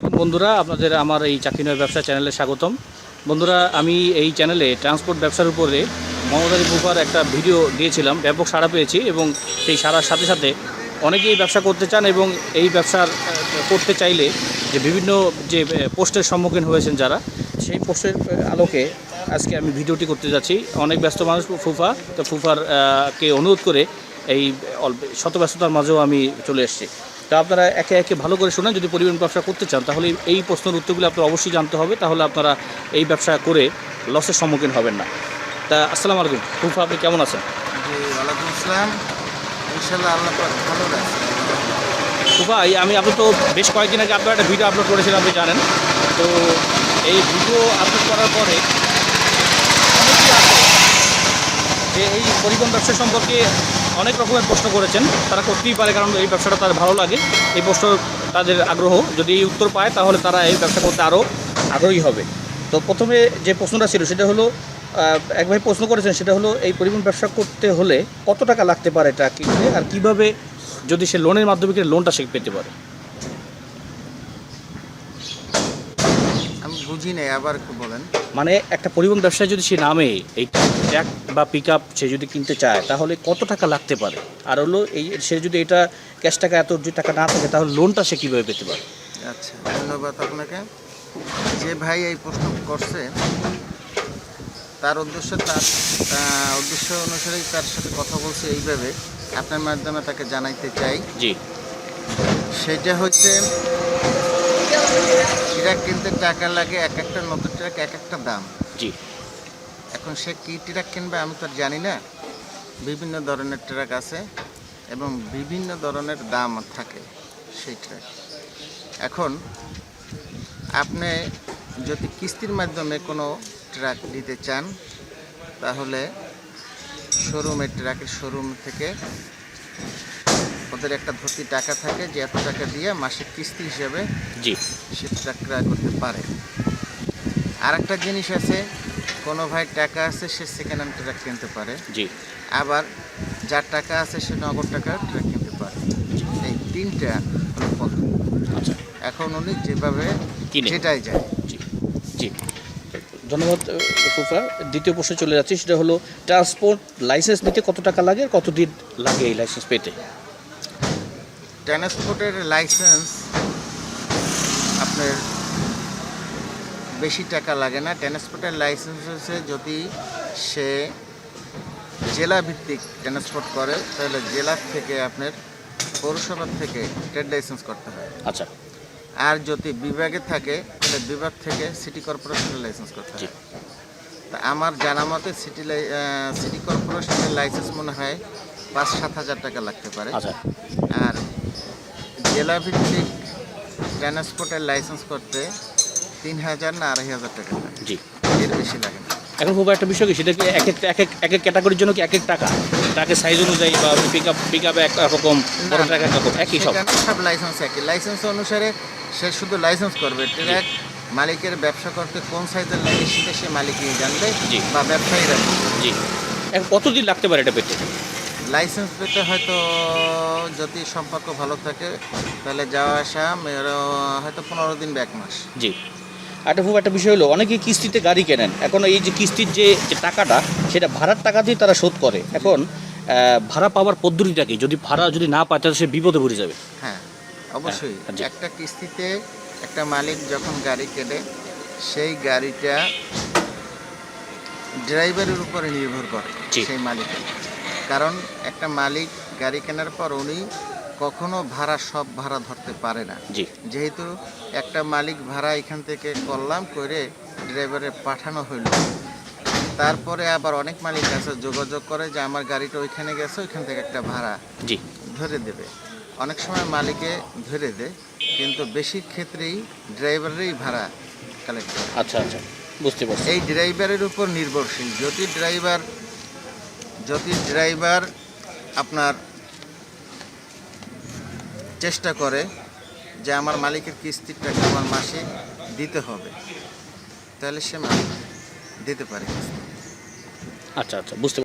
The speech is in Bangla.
বন্ধুরা আপনাদের আমার এই চাকরি নয় ব্যবসা চ্যানেলে স্বাগতম। বন্ধুরা আমি এই চ্যানেলে ট্রান্সপোর্ট ব্যবসার উপরে আলী বুফার একটা ভিডিও দিয়েছিলাম ব্যাপক সাড়া পেয়েছি এবং সেই সাড়ার সাথে সাথে অনেকেই ব্যবসা করতে চান এবং এই ব্যবসার করতে চাইলে যে বিভিন্ন যে পোস্টের সম্মুখীন হয়েছেন যারা সেই পোস্টের আলোকে আজকে আমি ভিডিওটি করতে যাচ্ছি। অনেক ব্যস্ত মানুষ ফুফা তো ফুফার আহ, কে অনুরোধ করে এই অল্প শত ব্যস্ততার মাঝেও আমি চলে এসেছি। তা আপনারা একে একে ভালো করে শোনেন। যদি পরিবহন ব্যবসা করতে চান তাহলে এই প্রশ্নের উত্তরগুলো আপনার অবশ্যই জানতে হবে। তাহলে আপনারা এই ব্যবসা করে লসের সম্মুখীন হবেন না। তা আসসালামু আলাইকুম। ফুফা আপনি কেমন আছেন? জি ওয়ালাইকুম আসসালাম। ইনশাল্লাহ আল্লাহ ভালো রাখছে ফুফা এই আমি আপনি তো বেশ কয়েকদিন আগে আপনার একটা ভিডিও আপলোড করেছিলাম আপনি জানেন। তো এই ভিডিও আপলোড করার পরে অনেকেই আছে যে এই পরিবহন ব্যবসা সম্পর্কে অনেক রকমের প্রশ্ন করেছেন। তারা করতেই পারে কারণ এই ব্যবসাটা তাদের ভালো লাগে। এই প্রশ্ন তাদের আগ্রহ। যদি এই উত্তর পায়, তাহলে তারা এই ব্যবসা করতে আরও আগ্রহী হবে। তো প্রথমে যে প্রশ্নটা ছিল, সেটা হলো এক ভাই প্রশ্ন করেছেন, সেটা হলো, এই পরিবহন ব্যবসা করতে হলে কত টাকা লাগতে পারে এটা কিনতে? আর কীভাবে যদি সে লোনের মাধ্যমে লোনটা সে পেতে পারে আমি বুঝি নাই আবার একটু বলেন। মানে একটা পরিবহন ব্যবসায় যদি সে নামে এই ট্র্যাক বা পিক আপ সে যদি কিনতে চায় তাহলে কত টাকা লাগতে পারে? আর হলো এই সে যদি এটা ক্যাশ টাকা এত যদি টাকা না থাকে তাহলে লোনটা সে কীভাবে পেতে পারে? আচ্ছা ধন্যবাদ আপনাকে। যে ভাই এই প্রশ্ন করছে তার উদ্দেশ্য তার উদ্দেশ্য অনুসারেই তার সাথে কথা বলছে এইভাবে। আপনার মাধ্যমে তাকে জানাইতে চাই। জি। সেটা হচ্ছে ট্রাক কিনতে টাকা লাগে এক একটা নতুন ট্রাক এক একটা দাম। জি। এখন সে কী ট্রাক কিনবে আমি তো আর জানি না। বিভিন্ন ধরনের ট্রাক আছে এবং বিভিন্ন ধরনের দাম থাকে সেই ট্রাক। এখন আপনি যদি কিস্তির মাধ্যমে কোনো ট্রাক নিতে চান তাহলে শোরুমের ট্রাকের শোরুম থেকে ওদের একটা ধরতি টাকা থাকে যে এত টাকা দিয়ে মাসে কিস্তি হিসেবে জি। সে ট্রাক ক্রয় করতে পারে। আর একটা জিনিস আছে কোনো ভাই টাকা আছে সে সেকেন্ড হ্যান্ড ট্রাক কিনতে পারে। জি। আবার যার টাকা আছে সে নগদ টাকা ট্রাক কিনতে পারে। এই তিনটা হলো পদ্ধতি আচ্ছা। এখন উনি যেভাবে কিনে। যেটাই যায়। জি। জি। ধন্যবাদ ফুফা দ্বিতীয় প্রশ্নে চলে যাচ্ছি সেটা হলো ট্রান্সপোর্ট লাইসেন্স নিতে কত টাকা লাগে আর কতদিন লাগে এই লাইসেন্স পেতে? ট্রান্সপোর্টের লাইসেন্স আপনার বেশি টাকা লাগে না। ট্রান্সপোর্টের লাইসেন্স হচ্ছে যদি সে জেলা ভিত্তিক ট্রান্সপোর্ট করে তাহলে জেলার থেকে আপনার পৌরসভার থেকে ট্রেড লাইসেন্স করতে হয়। আচ্ছা। আর যদি বিভাগে থাকে তাহলে বিভাগ থেকে সিটি কর্পোরেশনের লাইসেন্স করতে হয়। তা আমার জানা মতে সিটি সিটি কর্পোরেশনের লাইসেন্স মনে হয় পাঁচ সাত হাজার টাকা লাগতে পারে। আচ্ছা। আর জেলা ভিত্তিক ট্রান্সপোর্টের লাইসেন্স করতে তিন হাজার না আড়াই হাজার টাকা জি। এর বেশি লাগে না। এখন খুব একটা বিষয় কি সেটা কি এক এক এক এক ক্যাটাগরির জন্য কি এক এক টাকা? তাকে সাইজ অনুযায়ী বা পিক আপ পিক আপে এক রকম বড় ট্রাক এক রকম একই সব? সব লাইসেন্স একই। লাইসেন্স অনুসারে সে শুধু লাইসেন্স করবে। ট্রাক মালিকের ব্যবসা করতে কোন সাইজের লাগে সেটা সে মালিকই জানবে জি। বা ব্যবসায়ীরা জানবে। জি। এখন কতদিন লাগতে পারে এটা পেতে? লাইসেন্স পেতে হয়তো যদি সম্পর্ক ভালো থাকে তাহলে যাওয়া আসা হয়তো পনেরো দিন বা এক মাস। জি। একটা খুব একটা বিষয় হলো অনেকে কিস্তিতে গাড়ি কেনেন। এখন এই যে কিস্তির যে যে টাকাটা সেটা ভাড়ার টাকা দিয়ে তারা শোধ করে। এখন ভাড়া পাওয়ার পদ্ধতিটা কি? যদি ভাড়া যদি না পায় তাহলে সে বিপদে পড়ে যাবে। হ্যাঁ অবশ্যই। হ্যাঁ। একটা কিস্তিতে একটা মালিক যখন গাড়ি কেনে সেই গাড়িটা ড্রাইভারের উপরে নির্ভর করে। সেই মালিকের। কারণ একটা মালিক গাড়ি কেনার পর উনি কখনো ভাড়া সব ভাড়া ধরতে পারে না। যেহেতু একটা মালিক ভাড়া এখান থেকে করলাম করে ড্রাইভারে পাঠানো হইল। তারপরে আবার অনেক মালিক আছে যোগাযোগ করে যে আমার গাড়িটা ওইখানে গেছে ওইখান থেকে একটা ভাড়া জি। ধরে দেবে। অনেক সময় মালিকে ধরে দেয় কিন্তু বেশি ক্ষেত্রেই ড্রাইভারেরই ভাড়া কালেক্ট করে। আচ্ছা আচ্ছা। বুঝতে পারছি। এই ড্রাইভারের উপর নির্ভরশীল। যদি ড্রাইভার যদি ড্রাইভার আপনার চেষ্টা করে যে আমার মালিকের কিস্তির টাকা আমার মাসে দিতে হবে, তাহলে সে মালিক দিতে পারে। আচ্ছা আচ্ছা বুঝতে